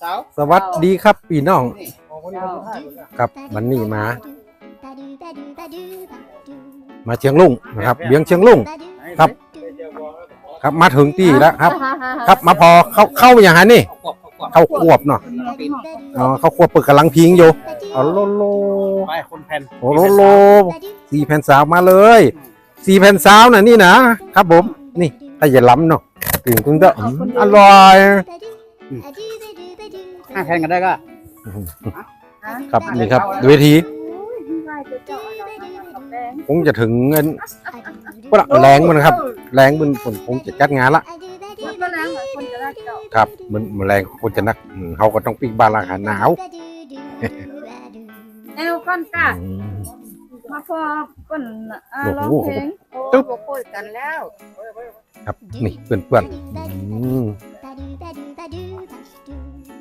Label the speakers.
Speaker 1: สาว
Speaker 2: สวัสดีครับพี่น้อง
Speaker 1: นี่
Speaker 2: ครับวันนี้มา มาเชียงลุงนะครับเบียงเชียงลุงครับ ครับมาถึงที่แล้วครับ ครับมาพอเข้าเข้าอย่างไรนี่
Speaker 1: เขาขวบเขาขวบ
Speaker 2: เข้าควบเนาะอ๋อเข้าควบเปิดกำลังพิงอยู่เอาโลโล
Speaker 1: ไปคนแผ่น
Speaker 2: โอ้โลโลสี่แผ่นสาวมาเลยสี่แผ่นสาวน่ะนี่นะครับผมนี่แต่อย่าล้ำเนาะถึงคุณก็อืมอร่อย
Speaker 1: ห้าแผ่นกันได้ก็
Speaker 2: ครับนี่ครับเวทีคงจะถึงเงินปะแรงมันครับ แรงมันผมคงจะจัดงานละ
Speaker 3: ก็แล้วเหมือนคนจะได้เจาะ
Speaker 2: ครับมันมันแรงคนจะนักอืมเขาก็ต้องปีกบานราคาหนาว
Speaker 3: แอลก้อนกะ
Speaker 2: อืม
Speaker 3: มาพอก้นอ่า
Speaker 2: โอ้
Speaker 3: ร้อง
Speaker 2: โห
Speaker 3: เพลง
Speaker 2: ตึ๊บ
Speaker 3: โอ้โหคุยกันแล้ว
Speaker 2: ครับนี่เพื่อนเพื่อนๆอืม